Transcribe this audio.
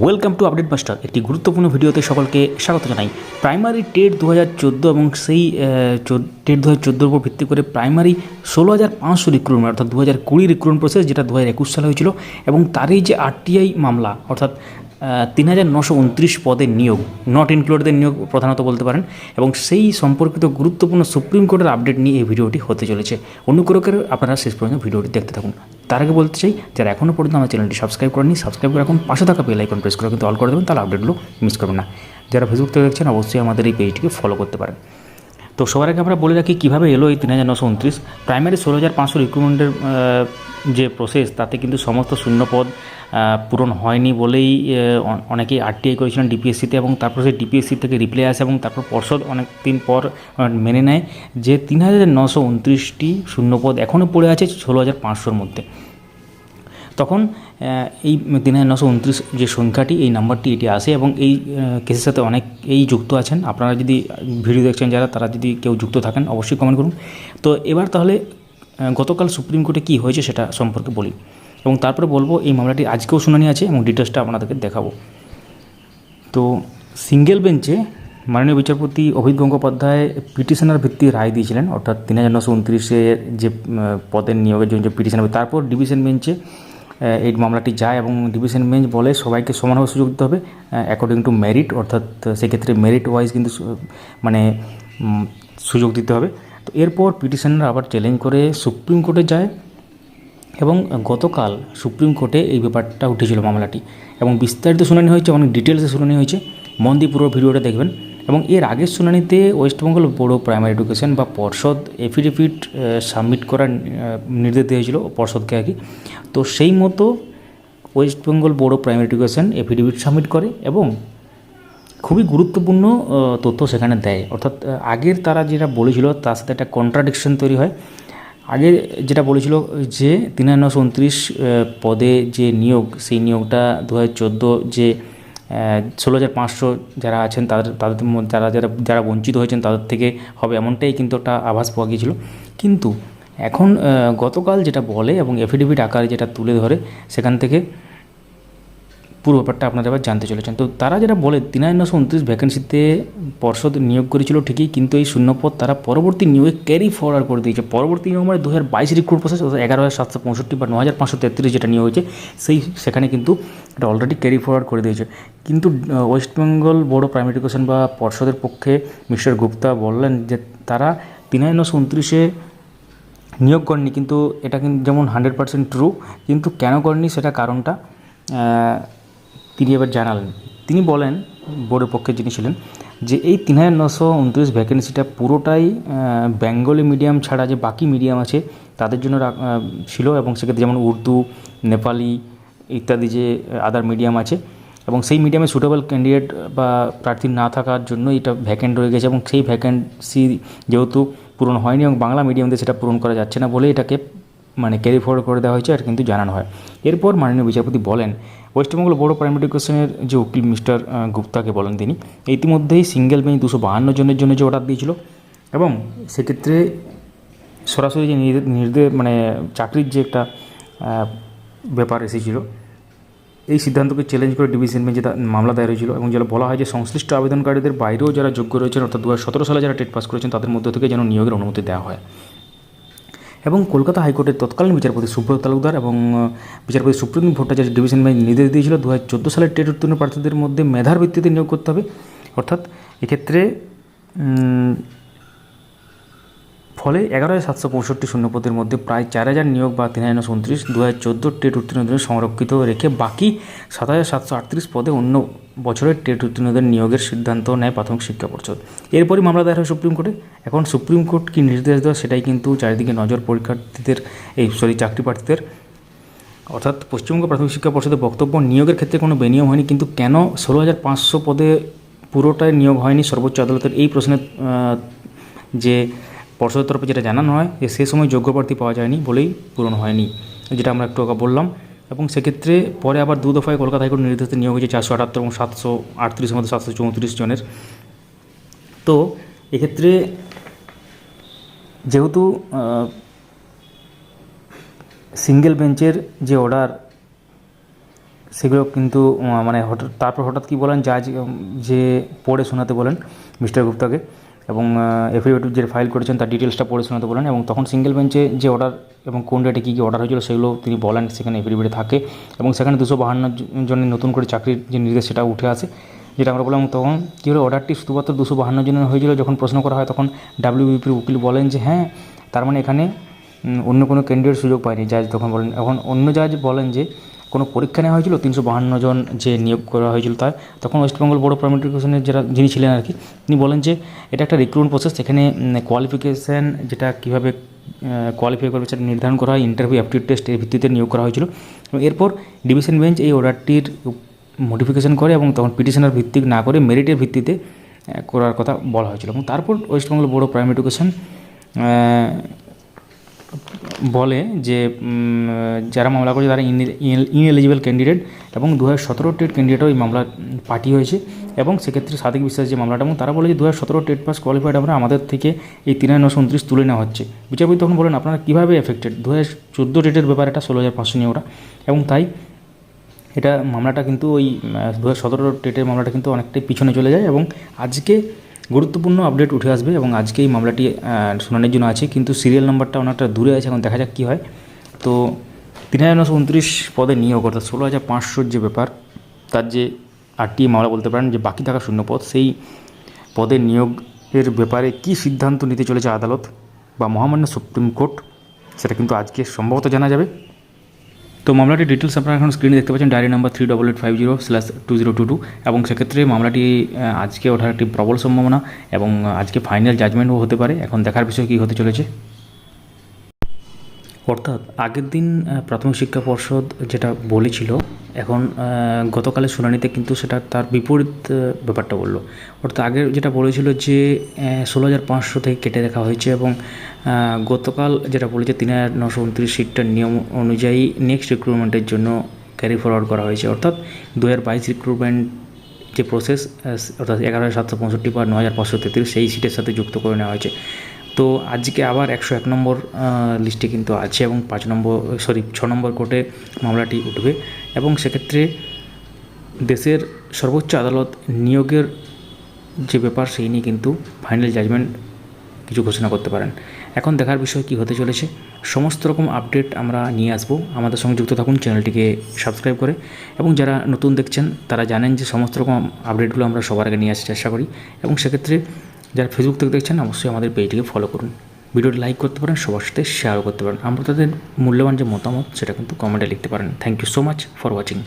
Welcome to update master একটি গুরুত্বপূর্ণ ভিডিওতে সকলকে স্বাগত জানাই। প্রাইমারি টেট দু হাজার চোদ্দ এবং সেই টেট দু হাজার উপর ভিত্তি করে প্রাইমারি ষোলো হাজার পাঁচশো রিক্রুটমেন্ট অর্থাৎ দু হাজার কুড়ি রিক্রুটমেন্ট প্রসেস যেটা দু হাজার একুশ সালে হয়েছিল, এবং তারই যে আরটিআই মামলা, অর্থাৎ তিন হাজার নশো উনত্রিশ পদের নিয়োগ নট ইনক্লুডেদের নিয়োগ প্রধানত বলতে পারেন, এবং সেই সম্পর্কিত গুরুত্বপূর্ণ সুপ্রিম কোর্টের আপডেট নিয়ে এই ভিডিওটি হতে চলেছে। অনুগ্রহ করে আপনারা শেষ পর্যন্ত ভিডিওটি দেখতে থাকুন। তার আগে বলতে চাই, যারা এখনও পর্যন্ত আমার চ্যানেলটি সাবস্ক্রাইব করেনি সাবস্ক্রাইব করে এখন পাশে থাকা বেল আইকন প্রেস করে কিন্তু অল করে দেবেন, তাহলে আপডেটগুলো মিস করবেন না। যারা ফেসবুক থেকে দেখছেন, অবশ্যই আমাদের এই পেজটিকে ফলো করতে পারেন। তো সবার আগে আমরা বলে রাখি কীভাবে এলো এই তিন হাজার নশো উনত্রিশ। প্রাইমারি ষোলো হাজার পাঁচশো রিক্রুটমেন্টের যে প্রসেস তাতে কিন্তু সমস্ত শূন্যপদ পূরণ হয়নি বলেই অনেকেই আরটিআই করেছিলেন ডিপিএসসিতে এবং তারপর সেই ডিপিএসসি থেকে রিপ্লাই আসে এবং তারপর পর্ষদ অনেক দিন পর মেনে নেয় যে তিন হাজার নশো উনত্রিশটি শূন্যপদ এখনও পড়ে আছে ষোলো হাজার পাঁচশোর মধ্যে। তখন এই তিন হাজার নশো উনত্রিশ যে সংখ্যাটি, এই নাম্বারটি এটি আসে এবং এই কেসের সাথে অনেক এই যুক্ত আছেন। আপনারা যদি ভিডিও দেখছেন যারা, তারা যদি কেউ যুক্ত থাকেন অবশ্যই কমেন্ট করুন। তো এবার তাহলে গতকাল সুপ্রিম কোর্টে কী হয়েছে সেটা সম্পর্কে বলি। এবং তারপরে বলব, এই মামলাটি আজকেও শুনানি আছে এবং ডিটেলসটা আপনাদেরকে দেখাবো। তো সিঙ্গেল বেঞ্চে মাননীয় বিচারপতি অভিত গঙ্গোপাধ্যায় পিটিশনার ভিত্তি রায় দিয়েছিলেন, অর্থাৎ তিন হাজার নশো উনত্রিশের যে পদের নিয়োগের জন্য যে পিটিশন তারপর ডিভিশন বেঞ্চে এই মামলাটি যায় এবং ডিভিশন বেঞ্চ বলে সবাইকে সমানভাবে সুযোগ দিতে হবে অ্যাকর্ডিং টু মেরিট অর্থাৎ সেক্ষেত্রে মেরিট ওয়াইজ কিন্তু মানে সুযোগ দিতে হবে। তো এরপর পিটিশনার আবার চ্যালেঞ্জ করে সুপ্রিম কোর্টে যায় এবং গতকাল সুপ্রিম কোর্টে এই ব্যাপারটা উঠেছিল মামলাটি। এবং বিস্তারিত শুনানি হয়েছে, অনেক ডিটেলসে শুনানি হয়েছে। মন দিয়ে পুরো ভিডিওটা দেখবেন। এবং এর আগের শুনানিতে West Bengal board of primary education বা পর্ষদ এফিডেভিট সাবমিট করার নির্দেশ দিয়েছিল পর্ষদকে আর কি। তো সেই মতো West Bengal board of primary education affidavit submit করে এবং খুবই গুরুত্বপূর্ণ তথ্য সেখানে দেয়। অর্থাৎ আগের তারা যেটা বলেছিল তার সাথে একটা কন্ট্রাডিকশন তৈরি হয়। আগে যেটা বলেছিল যে তিন হাজার পদে যে নিয়োগ, সেই নিয়োগটা দু হাজার চোদ্দ যে ষোলো হাজার পাঁচশো যারা আছেন তাদের তাদের যারা যারা যারা বঞ্চিত হয়েছেন তাদের থেকে হবে এমনটাই কিন্তু একটা আভাস পাওয়া গিয়েছিল। কিন্তু এখন গতকাল যেটা বলে এবং এফিডেভিট আকারে যেটা তুলে ধরে, সেখান থেকে পুরো ব্যাপারটা আপনারা এবার জানতে চলেছেন। তো তারা যেটা বলে তিন হাজার উনত্রিশ ভ্যাকেন্সিতে পর্ষদ নিয়োগ করেছিল ঠিকই, কিন্তু এই শূন্যপদ তারা পরবর্তী নিয়োগে ক্যারি ফরওয়ার্ড করে দিয়েছে। পরবর্তী নিয়োগ মানে দু হাজার বাইশ রিক্রুট প্রসেস অর্থাৎ এগারো হাজার সাতশো পঁয়ষট্টি বা ন হাজার পাঁচশো তেত্রিশ যেটা নিয়োগ হয়েছে, সেই সেখানে কিন্তু এটা অলরেডি ক্যারি ফরওয়ার্ড করে দিয়েছে। কিন্তু West Bengal board of primary education বা পর্ষদের পক্ষে মিস্টার গুপ্তা বললেন যে তারা তিন হাজার নশো উনত্রিশে নিয়োগ করেনি, কিন্তু এটা কিন্তু যেমন হান্ড্রেড পার্সেন্ট ট্রু কিন্তু কেন করেনি সেটা কারণটা তিনি এবার জানালেন। তিনি বলেন, বোর্ডের পক্ষে যিনি ছিলেন, যে এই তিন হাজার নশো উনত্রিশ ভ্যাকেন্সিটা পুরোটাই বেঙ্গলি মিডিয়াম ছাড়া যে বাকি মিডিয়াম আছে, তাদের জন্য ছিল এবং সেক্ষেত্রে যেমন উর্দু, নেপালি ইত্যাদি যে আদার মিডিয়াম আছে, এবং সেই মিডিয়ামে সুটেবল ক্যান্ডিডেট বা প্রার্থী না থাকার জন্য এটা ভ্যাকেন্ট রয়ে গেছে এবং সেই ভ্যাকেন্সি যেহেতু পূরণ হয়নি এবং বাংলা মিডিয়াম দিয়ে সেটা পূরণ করা যাচ্ছে না বলে এটাকে মানে ক্যারি ফরওয়ার্ড করে দেওয়া হয়েছে আর কিন্তু জানানো হয়। এরপর মাননীয় বিচারপতি বলেন ওয়েস্টবেঙ্গল বোর্ড অফ প্রাইমারি এডুকেশনের যে উকিল মিস্টার গুপ্তাকে বলেন তিনি, ইতিমধ্যেই সিঙ্গেল বেঞ্চ দুশো বাহান্ন জনের জন্য যে অর্ডার দিয়েছিল এবং সেক্ষেত্রে সরাসরি যে নির্দে- নির্দেশ মানে চাকরির যে একটা ব্যাপার এসেছিল, এই সিদ্ধান্তকে চ্যালেঞ্জ করে ডিভিশন বেঞ্চে মামলা দায়ের হয়েছিল এবং যারা বলা হয় যে সংশ্লিষ্ট আবেদনকারীদের বাইরেও যারা যোগ্য রয়েছেন অর্থাৎ দু হাজার সতেরো সালে যারা টেট পাস করেছেন তাদের মধ্য থেকে যেন নিয়োগের অনুমতি দেওয়া হয়। এবং কলকাতা হাইকোর্টের তৎকালীন বিচারপতি সুব্রত তালুকদার এবং বিচারপতি সুপ্রিম ভট্টাচার্য ডিভিশন বেঞ্চ নির্দেশ দিয়েছিল দু হাজার চোদ্দ সালের টেট উত্তীর্ণ প্রার্থীদের মধ্যে মেধার ভিত্তিতে নিয়োগ করতে হবে। অর্থাৎ এক্ষেত্রে ফলে এগারো হাজার সাতশো পঁয়ষট্টি শূন্যপদের মধ্যে প্রায় চার হাজার নিয়োগ বা তিন হাজার উনত্রিশ, দু হাজার চোদ্দ টেট উত্তীর্ণদের সংরক্ষিত রেখে বাকি সাত হাজার সাতশো আটত্রিশ পদে অন্য বছরের টেট উত্তীর্ণদের নিয়োগের সিদ্ধান্ত নেয় প্রাথমিক শিক্ষা পর্ষদ। এরপরই মামলা দায়ের হয় সুপ্রিম কোর্টে। এখন সুপ্রিম কোর্ট কি নির্দেশ দেওয়া সেটাই কিন্তু চারিদিকে নজর পরীক্ষার্থীদের, এই সরি চাকরি প্রার্থীদের অর্থাৎ পশ্চিমবঙ্গ প্রাথমিক শিক্ষা পর্ষদের বক্তব্য, নিয়োগের ক্ষেত্রে কোনো বেনিয়ম হয়নি, কিন্তু কেন ষোলো হাজার পাঁচশো পদে পুরোটাই নিয়োগ হয়নি সর্বোচ্চ আদালতের? এই প্রশ্নের যে পর্ষদের তরফে যেটা জানানো হয় যে সে সময় যোগ্য প্রার্থী পাওয়া যায়নি বলেই পূরণ হয়নি, যেটা আমরা একটু আগে বললাম। এবং সেক্ষেত্রে পরে আবার দু দফায় কলকাতা হাইকোর্ট নির্দেশিত নিয়োগ হয়েছে চারশো আটাত্তর এবং সাতশো আটত্রিশের মধ্যে সাতশো চৌত্রিশ জনের। তো এক্ষেত্রে যেহেতু সিঙ্গেল বেঞ্চের যে অর্ডার সেগুলো কিন্তু মানে হঠাৎ তারপর হঠাৎ কি বলেন জাজ যে পড়ে শোনাতে বলেন মিস্টার গুপ্তাকে এবং এফিডেভিট যে ফাইল করেছেন তার ডিটেলসটা পড়ে শোনাতে বলেন এবং তখন সিঙ্গেল বেঞ্চে যে অর্ডার এবং কোন ডেটে কী কী অর্ডার হয়েছিল সেগুলো তিনি বলেন, সেখানে এফিডেভিটে থাকে এবং সেখানে দুশো বাহান্ন জনের নতুন করে চাকরির যে নির্দেশ সেটা উঠে আসে। যেটা আমরা বললাম তখন কী হলো অর্ডারটি শুধুমাত্র দুশো বাহান্ন জনের হয়েছিল, যখন প্রশ্ন করা হয় তখন ডাব্লিউবিপির উকিল বলেন যে হ্যাঁ তার মানে এখানে অন্য কোনো ক্যান্ডিডেট সুযোগ পায়নি। জাজ তখন বলেন, এখন অন্য জাজ বলেন যে কোনো পরীক্ষা নেওয়া হয়েছিল? তিনশো বাহান্ন জন যে নিয়োগ করা হয়েছিল তার, তখন ওয়েস্টবেঙ্গল বোর্ড অফ প্রাইমেটিকেশনের যারা, যিনি ছিলেন আর কি, তিনি বলেন যে এটা একটা রিক্রুটমেন্ট প্রসেস সেখানে কোয়ালিফিকেশান যেটা কীভাবে কোয়ালিফাই করবে সেটা নির্ধারণ করা হয় ইন্টারভিউ অ্যাপটিউড টেস্ট এর ভিত্তিতে নিয়োগ করা হয়েছিল। এরপর ডিভিশন বেঞ্চ এই অর্ডারটির মডিফিকেশন করে এবং তখন পিটিশনের ভিত্তিক না করে মেরিটের ভিত্তিতে করার কথা বলা হয়েছিল। এবং তারপর West Bengal board of primary education বলে যে যারা মামলা করেছে তারা ইনএলিজিবল ক্যান্ডিডেট এবং দু হাজার সতেরো টেট ক্যান্ডিডেটও এই মামলা, পার্টি হয়েছে এবং সেক্ষেত্রে সাদিক বিশ্বাস যে মামলাটা, এবং তারা বলে যে দু হাজার সতেরো টেট পাস কোয়ালিফাইড আমরা আমাদের থেকে এই তিন হাজার নশো উনত্রিশ তুলে নেওয়া হচ্ছে। বিচারপতি তখন বলেন, আপনারা কীভাবে এফেক্টেড দু হাজার চোদ্দ টেটের ব্যাপার এটা ষোলো হাজার পাঁচশো নিয়ে ওরা। এবং তাই এটা মামলাটা কিন্তু ওই দু হাজার সতেরো টেটের মামলাটা কিন্তু অনেকটাই পিছনে চলে যায় এবং আজকে গুরুত্বপূর্ণ আপডেট উঠে আসবে এবং আজকে এই মামলাটি শুনানির জন্য আছে। কিন্তু সিরিয়াল নাম্বারটা অনেকটা দূরে আছে, এখন দেখা যাক কী হয়। তো তিন হাজার নশো উনত্রিশ পদে নিয়োগ, অর্থাৎ ষোলো হাজার পাঁচশোর যে ব্যাপার, তার যে আটটি মামলা বলতে পারেন, যে বাকি থাকা শূন্য পদ, সেই পদে নিয়োগের ব্যাপারে কী সিদ্ধান্ত নিতে চলেছে আদালত বা মহামান্য সুপ্রিম কোর্ট, সেটা কিন্তু আজকে সম্ভবত জানা যাবে। তো মামলাটির ডিটেলস আপনারা এখন স্ক্রিনে দেখতে পাচ্ছেন diary number three double eight five zero slash two zero two two এবং সেক্ষেত্রে মামলাটি আজকে ওঠার একটি প্রবল সম্ভাবনা এবং আজকে ফাইনাল জাজমেন্টও হতে পারে। এখন দেখার বিষয় কী হতে চলেছে? অর্থাৎ আগের দিন প্রাথমিক শিক্ষা পর্ষদ যেটা বলেছিল, এখন গতকালের শুনানিতে কিন্তু সেটা তার বিপরীত ব্যাপারটা বলল। অর্থাৎ আগের যেটা বলেছিল যে ষোলো হাজার পাঁচশো থেকে কেটে দেখা হয়েছে এবং গতকাল যেটা বলেছে তিন হাজার নশো উনত্রিশ সিটটার নিয়ম অনুযায়ী নেক্সট রিক্রুটমেন্টের জন্য ক্যারি ফরওয়ার্ড করা হয়েছে। অর্থাৎ দু হাজার বাইশ রিক্রুটমেন্ট যে প্রসেস অর্থাৎ এগারো হাজার সাতশো পঁয়ষট্টি বা ন হাজার পাঁচশো তেত্রিশ, সেই সিটের সাথে যুক্ত করে নেওয়া হয়েছে। তো আজকে আবার একশো এক নম্বর লিস্টে কিন্তু আছে এবং পাঁচ নম্বর, সরি, ছ নম্বর কোর্টে মামলাটি উঠবে এবং সেক্ষেত্রে দেশের সর্বোচ্চ আদালত নিয়োগের যে ব্যাপার সেই নিয়ে কিন্তু ফাইনাল জাজমেন্ট কিছু ঘোষণা করতে পারেন। এখন দেখার বিষয় কী হতে চলেছে, সমস্ত রকম আপডেট আমরা নিয়ে আসব। আমাদের সঙ্গে যুক্ত থাকুন, চ্যানেলটিকে সাবস্ক্রাইব করে এবং যারা নতুন দেখছেন তারা জানেন যে সমস্ত রকম আপডেটগুলো আমরা সবার আগে নিয়ে আসার চেষ্টা করি এবং সেক্ষেত্রে যারা ফেসবুক থেকে দেখছেন, অবশ্যই আমাদের পেজটিকে ফলো করুন। ভিডিওটি লাইক করতে পারেন, সবার সাথে শেয়ারও করতে পারেন। আমরা তাদের মূল্যবান যে মতামত, সেটা কিন্তু কমেন্টে লিখতে পারেন। Thank you so much for watching